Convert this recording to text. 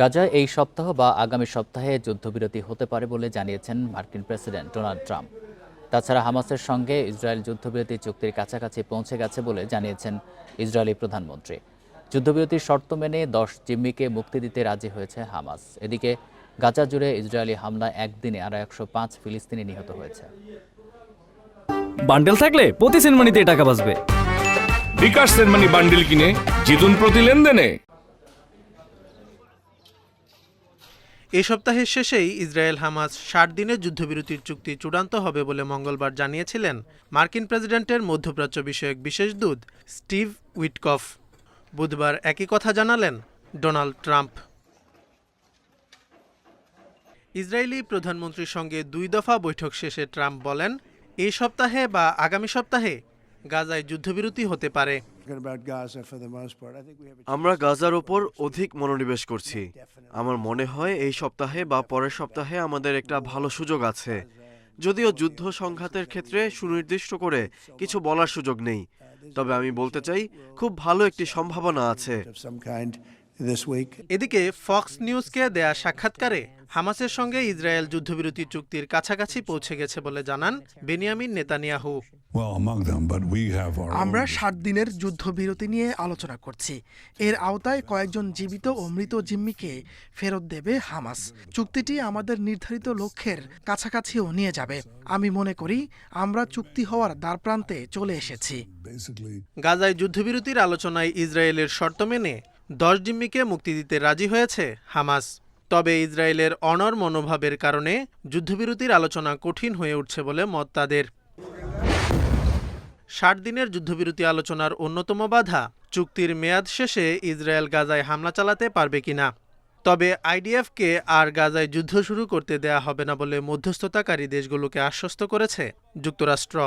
গাজায় এই সপ্তাহ বা আগামী সপ্তাহে যুদ্ধবিরতি হতে পারে বলে জানিয়েছেন মার্কিন প্রেসিডেন্ট ডোনাল্ড ট্রাম্প। তাছাড়া হামাসের সঙ্গে ইসরায়েল যুদ্ধবিরতি চুক্তির কাছাকাছি পৌঁছে গেছে বলে জানিয়েছেন ইসরায়েলি প্রধানমন্ত্রী। যুদ্ধবিরতির শর্ত মেনে দশ জিম্মিকে মুক্তি দিতে রাজি হয়েছে হামাস। এদিকে গাজা জুড়ে ইসরায়েলি হামলায় একদিনে আরও একশো পাঁচ ফিলিস্তিনি নিহত হয়েছে। বান্ডেল থাকলে প্রতি সেনমানিতে টাকা বাঁচবে। বিকাশ সেনমানি বান্ডেল কিনে জিতুন প্রতি লেনদেনে। এ সপ্তাহের শেষেই ইসরায়েল হামাস ষাট দিনের যুদ্ধবিরতির চুক্তি চূড়ান্ত হবে বলে মঙ্গলবার জানিয়েছিলেন মার্কিন প্রেসিডেন্টের মধ্যপ্রাচ্য বিষয়ক বিশেষ দূত স্টিভ উইটকফ। বুধবার একই কথা জানালেন ডোনাল্ড ট্রাম্প। ইসরায়েলি প্রধানমন্ত্রীর সঙ্গে দুই দফা বৈঠক শেষে ট্রাম্প বলেন এই সপ্তাহে বা আগামী সপ্তাহে গাজায় যুদ্ধবিরতি হতে পারে। আমরা গাজার ওপর অধিক মনোনিবেশ করছি। আমার মনে হয় এই সপ্তাহে বা পরের সপ্তাহে আমাদের একটা ভালো সুযোগ আছে। যদিও যুদ্ধ সংঘাতের ক্ষেত্রে সুনির্দিষ্ট করে কিছু বলার সুযোগ নেই। তবে আমি বলতে চাই খুব ভালো একটি সম্ভাবনা আছে। এদিকে ফক্স নিউজকে দেয়া সাক্ষাৎকারে হামাসের সঙ্গে ইসরায়েল যুদ্ধবিরতি চুক্তির কাছাকাছি পৌঁছে গেছে বলে জানান বেনিয়ামিন নেতানিয়াহু। আমরা ষাট দিনের যুদ্ধবিরতি নিয়ে আলোচনা করছি। এর আওতায় কয়েকজন জীবিত ও মৃত জিম্মিকে ফেরত দেবে হামাস। চুক্তিটি আমাদের নির্ধারিত লক্ষ্যের কাছাকাছিও নিয়ে যাবে। আমি মনে করি আমরা চুক্তি হওয়ার দ্বারপ্রান্তে চলে এসেছি। গাজায় যুদ্ধবিরতির আলোচনায় ইসরায়েলের শর্ত মেনে দশ জিম্মিকে মুক্তি দিতে রাজি হয়েছে হামাস। তবে ইসরায়েলের অনর মনোভাবের কারণে যুদ্ধবিরতির আলোচনা কঠিন হয়ে উঠছে বলে মত তাদের। ষাট দিনের যুদ্ধবিরতি আলোচনার অন্যতম বাধা, চুক্তির মেয়াদ শেষে ইসরায়েল গাজায় হামলা চালাতে পারবে কিনা। তবে আইডিএফকে আর গাজায় যুদ্ধ শুরু করতে দেয়া হবে না বলে মধ্যস্থতাকারী দেশগুলোকে আশ্বস্ত করেছে যুক্তরাষ্ট্র।